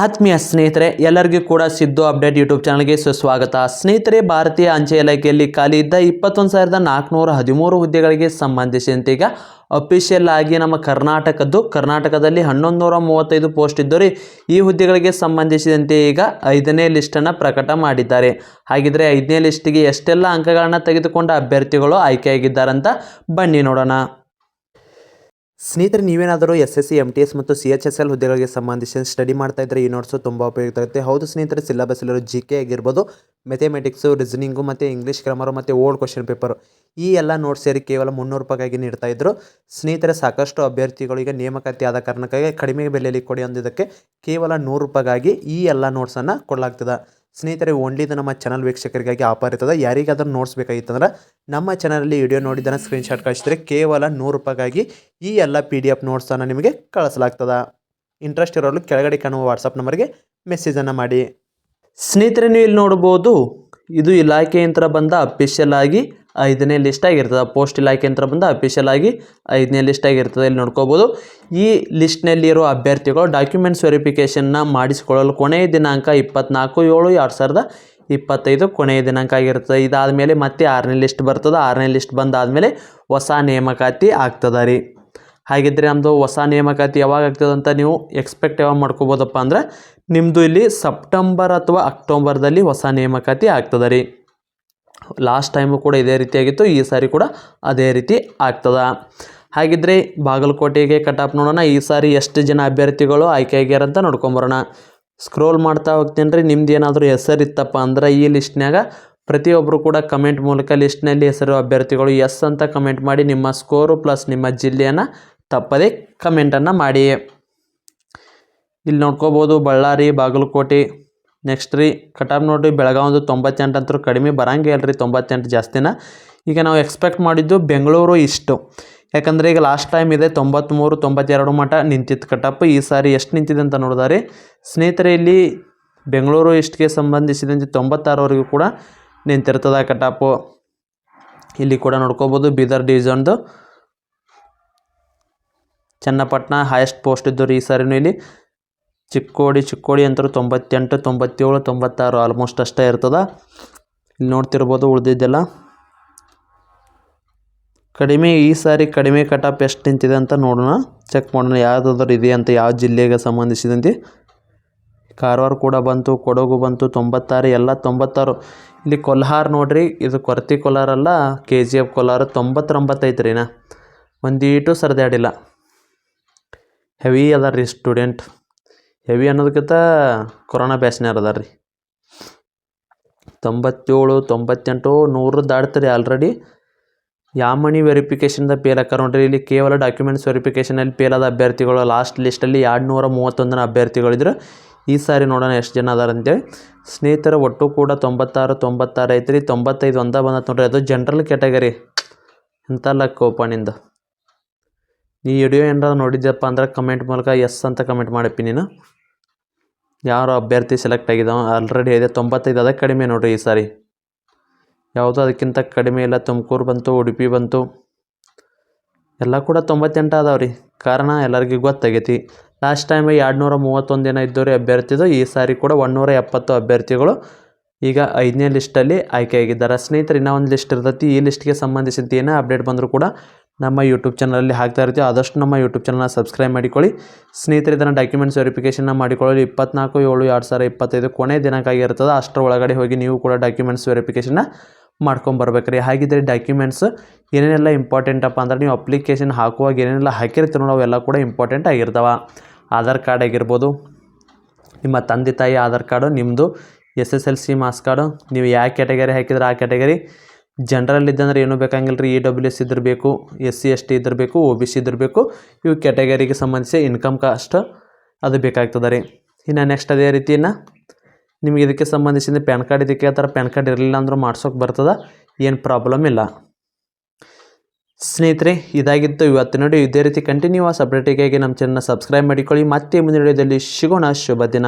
ಆತ್ಮೀಯ ಸ್ನೇಹಿತರೆ, ಎಲ್ಲರಿಗೂ ಕೂಡ ಸಿದ್ದು ಅಪ್ಡೇಟ್ ಯೂಟ್ಯೂಬ್ ಚಾನಲ್ಗೆ ಸುಸ್ವಾಗತ. ಸ್ನೇಹಿತರೆ, ಭಾರತೀಯ ಅಂಚೆ ಇಲಾಖೆಯಲ್ಲಿ ಖಾಲಿ ಇದ್ದ ಇಪ್ಪತ್ತೊಂದು ಸಾವಿರದ ನಾಲ್ಕುನೂರ ಹದಿಮೂರು ಹುದ್ದೆಗಳಿಗೆ ಸಂಬಂಧಿಸಿದಂತೆ ಈಗ ಅಫಿಷಿಯಲ್ ಆಗಿ ನಮ್ಮ ಕರ್ನಾಟಕದ್ದು, ಕರ್ನಾಟಕದಲ್ಲಿ ಹನ್ನೊಂದು ನೂರ ಮೂವತ್ತೈದು ಪೋಸ್ಟ್ ಇದ್ದರೆ ಈ ಹುದ್ದೆಗಳಿಗೆ ಸಂಬಂಧಿಸಿದಂತೆ ಈಗ ಐದನೇ ಲಿಸ್ಟನ್ನು ಪ್ರಕಟ ಮಾಡಿದ್ದಾರೆ. ಹಾಗಿದ್ರೆ ಐದನೇ ಲಿಸ್ಟಿಗೆ ಎಷ್ಟೆಲ್ಲ ಅಂಕಗಳನ್ನು ತೆಗೆದುಕೊಂಡ ಅಭ್ಯರ್ಥಿಗಳು ಆಯ್ಕೆಯಾಗಿದ್ದಾರಂತ ಬನ್ನಿ ನೋಡೋಣ. ಸ್ನೇಹಿತರೆ, ನೀವೇನಾದರೂ S S C M T S ಮತ್ತು ಸಿ ಎಚ್ ಎಸ್ ಎಲ್ ಹುದ್ದೆಗಳಿಗೆ ಸಂಬಂಧಿಸಿದ ಸ್ಟಡಿ ಮಾಡ್ತಾ ಇದ್ದರೆ ಈ ನೋಟ್ಸು ತುಂಬ ಉಪಯುಕ್ತ ಆಗುತ್ತೆ ಹೌದು ಸ್ನೇಹಿತರೆ ಸಿಲೆಬಸ್ ಇರೋ ಜಿ ಕೆ ಆಗಿರ್ಬೋದು ಮೆಥೆಮೆಟಿಕ್ಸು ರೀಸನಿಂಗು ಮತ್ತು ಇಂಗ್ಲೀಷ್ ಗ್ರಾಮರು ಮತ್ತು ಓಲ್ಡ್ ಕ್ವಶನ್ ಪೇಪರು ಈ ಎಲ್ಲ ನೋಟ್ಸ್ ಸೇರಿ ಕೇವಲ ಮುನ್ನೂರು ರೂಪಾಯಿಗಾಗಿ ನೀಡ್ತಾ ಇದ್ದರು ಸ್ನೇಹಿತರೆ, ಸಾಕಷ್ಟು ಅಭ್ಯರ್ಥಿಗಳಿಗೆ ನೇಮಕಾತಿ ಆದ ಕಾರಣಕ್ಕಾಗಿ ಕಡಿಮೆ ಬೆಲೆಯಲ್ಲಿ ಕೊಡಿ ಅಂದಿದ್ದಕ್ಕೆ ಕೇವಲ ನೂರು ರೂಪಾಯಿಗಾಗಿ ಈ ಎಲ್ಲ ನೋಟ್ಸನ್ನು ಕೊಡಲಾಗ್ತದೆ. ಸ್ನೇಹಿತರೆ ಓನ್ಲಿ ಇದು ನಮ್ಮ ಚಾನಲ್ ವೀಕ್ಷಕರಿಗಾಗಿ ಆಫರ್ ಇರ್ತದೆ ಯಾರಿಗಾದ್ರೂ ನೋಟ್ಸ್ ಬೇಕಾಗಿತ್ತಂದ್ರೆ ನಮ್ಮ ಚಾನಲಲ್ಲಿ ವಿಡಿಯೋ ನೋಡಿದ್ದನ್ನು ಸ್ಕ್ರೀನ್ಶಾಟ್ ಕಳಿಸಿದ್ರೆ ಕೇವಲ ನೂರು ರೂಪಾಯಿಗಾಗಿ ಈ ಎಲ್ಲ ಪಿ ಡಿ ಎಫ್ ನೋಟ್ಸನ್ನು ನಿಮಗೆ ಕಳಿಸಲಾಗ್ತದೆ. ಇಂಟ್ರೆಸ್ಟ್ ಇರೋರು ಕೆಳಗಡೆ ಕಾಣುವ ವಾಟ್ಸಪ್ ನಂಬರ್ಗೆ ಮೆಸೇಜನ್ನು ಮಾಡಿ. ಸ್ನೇಹಿತರೆ, ನೀವು ಇಲ್ಲಿ ನೋಡ್ಬೋದು, ಇದು ಇಲಾಖೆಯಿಂದ ಬಂದ ಅಫಿಷಿಯಲ್ ಆಗಿ ಐದನೇ ಲಿಸ್ಟ್ ಆಗಿರ್ತದೆ. ಪೋಸ್ಟ್ ಇಲಾಖೆಯಿಂದ ಬಂದ ಅಫಿಷಿಯಲ್ ಆಗಿ ಐದನೇ ಲಿಸ್ಟ್ ಆಗಿರ್ತದೆ. ಇಲ್ಲಿ ನೋಡ್ಕೋಬೋದು. ಈ ಲಿಸ್ಟ್ನಲ್ಲಿರೋ ಅಭ್ಯರ್ಥಿಗಳು ಡಾಕ್ಯುಮೆಂಟ್ಸ್ ವೆರಿಫಿಕೇಷನ್ನ ಮಾಡಿಸಿಕೊಳ್ಳಲು ಕೊನೆಯ ದಿನಾಂಕ ಇಪ್ಪತ್ನಾಲ್ಕು ಏಳು ಎರಡು ಸಾವಿರದ ಇಪ್ಪತ್ತೈದು ಕೊನೆಯ ದಿನಾಂಕ ಆಗಿರ್ತದೆ. ಇದಾದಮೇಲೆ ಮತ್ತೆ ಆರನೇ ಲಿಸ್ಟ್ ಬರ್ತದೆ. ಆರನೇ ಲಿಸ್ಟ್ ಬಂದಾದಮೇಲೆ ಹೊಸ ನೇಮಕಾತಿ ಆಗ್ತದೆ ರೀ. ಹಾಗಿದ್ರೆ ನಮ್ಮದು ಹೊಸ ನೇಮಕಾತಿ ಯಾವಾಗ ಆಗ್ತದೆ ಅಂತ ನೀವು ಎಕ್ಸ್ಪೆಕ್ಟ್ ಯಾವಾಗ ಮಾಡ್ಕೋಬೋದಪ್ಪ ಅಂದ್ರೆ ನಿಮ್ಮದು ಇಲ್ಲಿ ಸೆಪ್ಟೆಂಬರ್ ಅಥವಾ ಅಕ್ಟೋಬರ್ದಲ್ಲಿ ಹೊಸ ನೇಮಕಾತಿ ಆಗ್ತದೆ ರೀ. ಲಾಸ್ಟ್ ಟೈಮು ಕೂಡ ಇದೇ ರೀತಿಯಾಗಿತ್ತು, ಈ ಸಾರಿ ಕೂಡ ಅದೇ ರೀತಿ ಆಗ್ತದೆ. ಹಾಗಿದ್ರೆ ಬಾಗಲಕೋಟೆಗೆ ಕಟಾಪ್ ನೋಡೋಣ. ಈ ಸಾರಿ ಎಷ್ಟು ಜನ ಅಭ್ಯರ್ಥಿಗಳು ಆಯ್ಕೆ ಅಂತ ನೋಡ್ಕೊಂಬರೋಣ ಸ್ಕ್ರೋಲ್ ಮಾಡ್ತಾ ಹೋಗ್ತೀನಿ ರೀ ನಿಮ್ದು ಏನಾದರೂ ಹೆಸರು ಇತ್ತಪ್ಪ ಅಂದ್ರೆ ಈ ಲಿಸ್ಟ್ನಾಗ ಪ್ರತಿಯೊಬ್ಬರು ಕೂಡ ಕಮೆಂಟ್ ಮೂಲಕ ಲಿಸ್ಟ್ನಲ್ಲಿ ಹೆಸರು ಅಭ್ಯರ್ಥಿಗಳು ಎಸ್ ಅಂತ ಕಮೆಂಟ್ ಮಾಡಿ, ನಿಮ್ಮ ಸ್ಕೋರು ಪ್ಲಸ್ ನಿಮ್ಮ ಜಿಲ್ಲೆಯನ್ನು ತಪ್ಪದೇ ಕಮೆಂಟನ್ನು ಮಾಡಿ. ಇಲ್ಲಿ ನೋಡ್ಕೋಬೋದು, ಬಳ್ಳಾರಿ, ಬಾಗಲಕೋಟೆ ನೆಕ್ಸ್ಟ್ ರೀ ಕಟಾಪ್ ನೋಡಿರಿ ಬೆಳಗಾವಂದು ತೊಂಬತ್ತೆಂಟು ಅಂತೂ ಕಡಿಮೆ ಬರಂಗೇ ಅಲ್ರಿ, ತೊಂಬತ್ತೆಂಟು ಜಾಸ್ತಿನ. ಈಗ ನಾವು ಎಕ್ಸ್ಪೆಕ್ಟ್ ಮಾಡಿದ್ದು ಬೆಂಗಳೂರು ಇಷ್ಟು. ಯಾಕಂದರೆ ಈಗ ಲಾಸ್ಟ್ ಟೈಮ್ ಇದೆ ತೊಂಬತ್ತ್ಮೂರು ತೊಂಬತ್ತೆರಡು ಮಟ ನಿಂತಿತ್ತು ಕಟಪ್. ಈ ಸಾರಿ ಎಷ್ಟು ನಿಂತಿದೆ ಅಂತ ನೋಡಿದಾರೆ ಸ್ನೇಹಿತರೆ, ಇಲ್ಲಿ ಬೆಂಗಳೂರು ಇಷ್ಟಿಗೆ ಸಂಬಂಧಿಸಿದಂತೆ ತೊಂಬತ್ತಾರವರೆಗೂ ಕೂಡ ನಿಂತಿರ್ತದೆ ಕಟಾಪು. ಇಲ್ಲಿ ಕೂಡ ನೋಡ್ಕೋಬೋದು, ಬೀದರ್ ಡಿವಿಷನ್ದು ಚನ್ನಪಟ್ಟಣ ಹೈಯೆಸ್ಟ್ ಪೋಸ್ಟ್ ಇದ್ದು ರೀ ಈ ಸಾರಿನೂ ಇಲ್ಲಿ. ಚಿಕ್ಕೋಡಿ ಚಿಕ್ಕೋಡಿ ಅಂತೂ ತೊಂಬತ್ತೆಂಟು, ತೊಂಬತ್ತೇಳು, ತೊಂಬತ್ತಾರು ಆಲ್ಮೋಸ್ಟ್ ಅಷ್ಟೇ ಇರ್ತದೆ. ಇಲ್ಲಿ ನೋಡ್ತಿರ್ಬೋದು ಉಳಿದಿದ್ದೆಲ್ಲ. ಕಡಿಮೆ ಈ ಸಾರಿ ಕಡಿಮೆ ಕಟಾಪ್ ಎಷ್ಟು ನಿಂತಿದೆ ಅಂತ ನೋಡೋಣ. ಚೆಕ್ ಮಾಡೋಣ ಯಾವುದಾದ್ರು ಇದೆ ಅಂತ ಯಾವ ಜಿಲ್ಲೆಗೆ ಸಂಬಂಧಿಸಿದಂತೆ. ಕಾರವಾರ ಕೂಡ ಬಂತು, ಕೊಡಗು ಬಂತು, ತೊಂಬತ್ತಾರು, ಎಲ್ಲ ತೊಂಬತ್ತಾರು. ಇಲ್ಲಿ ಕೊಲ್ಹಾರ ನೋಡ್ರಿ, ಇದು ಕೊರತಿ ಕೊಲಾರ ಅಲ್ಲ ಕೆ ಜಿ ಎಫ್ ಕೊಲಾರ ತೊಂಬತ್ತೊಂಬತ್ತೈತೆ ರೀ ನಾ ಒಂದೀಟು ಸರಿದಾಡಿಲ್ಲ. ಹೆವಿ ಅದ ರೀ ಸ್ಟೂಡೆಂಟ್ ಹೆವಿ ಅನ್ನೋದಕ್ಕಿಂತ ಕೊರೋನಾ ಬ್ಯಾಚ್ನ್ಯಾರ ಅದಾರ ರೀ ತೊಂಬತ್ತೇಳು, ತೊಂಬತ್ತೆಂಟು ನೂರು ದಾಟ್ತಾರೆ ಆಲ್ರೆಡಿ ಯಾಮಣಿ ವೆರಿಫಿಕೇಷನ್ದ ಪೇಲ್ ಹಾಕಾರ ನೋಡ್ರಿ, ಇಲ್ಲಿ ಕೇವಲ ಡಾಕ್ಯುಮೆಂಟ್ಸ್ ವೆರಿಫಿಕೇಷನಲ್ಲಿ ಪೇಲ್ ಆದ ಅಭ್ಯರ್ಥಿಗಳು ಲಾಸ್ಟ್ ಲಿಸ್ಟಲ್ಲಿ ಎರಡು ನೂರ ಮೂವತ್ತೊಂದನ ಅಭ್ಯರ್ಥಿಗಳಿದ್ರು. ಈ ಸಾರಿ ನೋಡೋಣ ಎಷ್ಟು ಜನ ಅದಾರ ಅಂತೇಳಿ. ಸ್ನೇಹಿತರ, ಒಟ್ಟು ಕೂಡ ತೊಂಬತ್ತಾರು ತೊಂಬತ್ತಾರು ಐತ್ರಿ. ತೊಂಬತ್ತೈದು ಒಂದ ಬಂದ ನೋಡ್ರಿ. ಅದು ಜನರಲ್ ಕ್ಯಾಟಗರಿ ಅಂತ ಲಕ್ ಓಪನಿಂದ ಈ ವಿಡಿಯೋ ಏನಾರ ನೋಡಿದ್ಯಪ್ಪ ಅಂದ್ರೆ ಕಮೆಂಟ್ ಮೂಲಕ ಎಸ್ ಅಂತ ಕಮೆಂಟ್ ಮಾಡಪ್ಪಿ ನೀನು. ಯಾರು ಅಭ್ಯರ್ಥಿ ಸೆಲೆಕ್ಟ್ ಆಗಿದ್ದಾವೆ ಆಲ್ರೆಡಿ ಇದೆ. ತೊಂಬತ್ತೈದು ಅದಕ್ಕೆ ಕಡಿಮೆ ನೋಡಿರಿ ಈ ಸಾರಿ. ಯಾವುದೋ ಅದಕ್ಕಿಂತ ಕಡಿಮೆ ಇಲ್ಲ. ತುಮಕೂರು ಬಂತು, ಉಡುಪಿ ಬಂತು. ಎಲ್ಲ ಕೂಡ ತೊಂಬತ್ತೆಂಟು ಅದಾವೆ ರೀ ಕಾರಣ ಎಲ್ಲರಿಗೂ ಗೊತ್ತಾಗೈತಿ. ಲಾಸ್ಟ್ ಟೈಮ್ ಎರಡು ನೂರ ಮೂವತ್ತೊಂದು ಜನ ಇದ್ದವ್ರಿ ಅಭ್ಯರ್ಥಿದು, ಈ ಸಾರಿ ಕೂಡ ಒಂದುನೂರ ಎಪ್ಪತ್ತು ಅಭ್ಯರ್ಥಿಗಳು ಈಗ ಐದನೇ ಲಿಸ್ಟಲ್ಲಿ ಆಯ್ಕೆಯಾಗಿದ್ದಾರೆ ಸ್ನೇಹಿತರೆ, ಇನ್ನೂ ಒಂದು ಲಿಸ್ಟ್ ಇರ್ತೈತಿ. ಈ ಲಿಸ್ಟ್ಗೆ ಸಂಬಂಧಿಸಿದ ಏನೇ ಅಪ್ಡೇಟ್ ಬಂದರೂ ಕೂಡ ನಮ್ಮ ಯೂಟ್ಯೂಬ್ ಚಾನಲಲ್ಲಿ ಹಾಕ್ತಾ ಇರ್ತೀವಿ, ಆದಷ್ಟು ನಮ್ಮ ಯೂಟ್ಯೂಬ್ ಚಾನಲ್ನ ಸಬ್ಸ್ಕ್ರೈಬ್ ಮಾಡಿಕೊಳ್ಳಿ. ಸ್ನೇಹಿತರೆ, ಇದನ್ನು ಡಾಕ್ಯುಮೆಂಟ್ಸ್ ವೆರಿಫಿಕೇಷನ್ನ ಮಾಡಿಕೊಳ್ಳಲು ಇಪ್ಪತ್ನಾಲ್ಕು, ಏಳು, ಎರಡು ಸಾವಿರ ಇಪ್ಪತ್ತೈದು ಕೊನೆ ದಿನಕ್ಕಾಗಿರ್ತದೆ ಅಷ್ಟರ ಒಳಗಡೆ ಹೋಗಿ ನೀವು ಕೂಡ ಡಾಕ್ಯುಮೆಂಟ್ಸ್ ವೆರಿಫಿಕೇಷನ್ನ ಮಾಡ್ಕೊಂಬರ್ಬೇಕ್ರಿ ಹಾಗಿದ್ದರೆ ಡಾಕ್ಯುಮೆಂಟ್ಸ್ ಏನೇನೆಲ್ಲ ಇಂಪಾರ್ಟೆಂಟಪ್ಪ ಅಂದ್ರೆ ನೀವು ಅಪ್ಲಿಕೇಶನ್ ಹಾಕುವಾಗ ಏನೇನೆಲ್ಲ ಹಾಕಿರ್ತೀರೋ ಅವೆಲ್ಲ ಕೂಡ ಇಂಪಾರ್ಟೆಂಟ್ ಆಗಿರ್ತಾವೆ. ಆಧಾರ್ ಕಾರ್ಡ್ ಆಗಿರ್ಬೋದು, ನಿಮ್ಮ ತಂದೆ ತಾಯಿ ಆಧಾರ್ ಕಾರ್ಡು ನಿಮ್ಮದು S S L C marks card ನೀವು ಯಾವ ಕ್ಯಾಟಗರಿ ಹಾಕಿದ್ರೆ ಆ ಕ್ಯಾಟಗರಿ ಜನರಲ್ ಇದ್ದಂದ್ರೆ ಏನೂ ಬೇಕಾಗಿಲ್ಲ ರೀ ಇ ಡಬ್ಲ್ಯೂ ಎಸ್ ಇದ್ರೆ ಬೇಕು ಎಸ್ ಸಿ ಎಸ್ ಟಿ ಇದ್ರೆ ಬೇಕು ಒ ಬಿ ಸಿ ಇದ್ರೆ ಬೇಕು ಇವು ಕ್ಯಾಟಗರಿಗೆ ಸಂಬಂಧಿಸಿ ಇನ್ಕಮ್ ಕಾಸ್ಟ್ ಅದು ಬೇಕಾಗ್ತದೆ ರೀ. ಇನ್ನು ನೆಕ್ಸ್ಟ್ ಅದೇ ರೀತಿನ ನಿಮಗೆ ಇದಕ್ಕೆ ಸಂಬಂಧಿಸಿದ ಪ್ಯಾನ್ ಕಾರ್ಡ್ ಇದಕ್ಕೆ ಆ ಥರ ಪ್ಯಾನ್ ಕಾರ್ಡ್ ಇರಲಿಲ್ಲ ಅಂದರೂ ಮಾಡ್ಸೋಕೆ ಬರ್ತದೆ. ಏನು ಪ್ರಾಬ್ಲಮ್ ಇಲ್ಲ. ಸ್ನೇಹಿತರೆ, ಇದಾಗಿತ್ತು ಇವತ್ತು ನೋಡಿ. ಇದೇ ರೀತಿ ಕಂಟಿನ್ಯೂ ಕಂಟಿನ್ಯೂಸ್ ಅಪ್ಡೇಟಿಗಾಗಿ ನಮ್ಮ ಚಾನಲ್ನ ಸಬ್ಸ್ಕ್ರೈಬ್ ಮಾಡಿಕೊಳ್ಳಿ. ಮತ್ತೆ ಮುಂದಿನ ವಿಡಿಯೋದಲ್ಲಿ ಸಿಗೋಣ. ಶುಭ ದಿನ.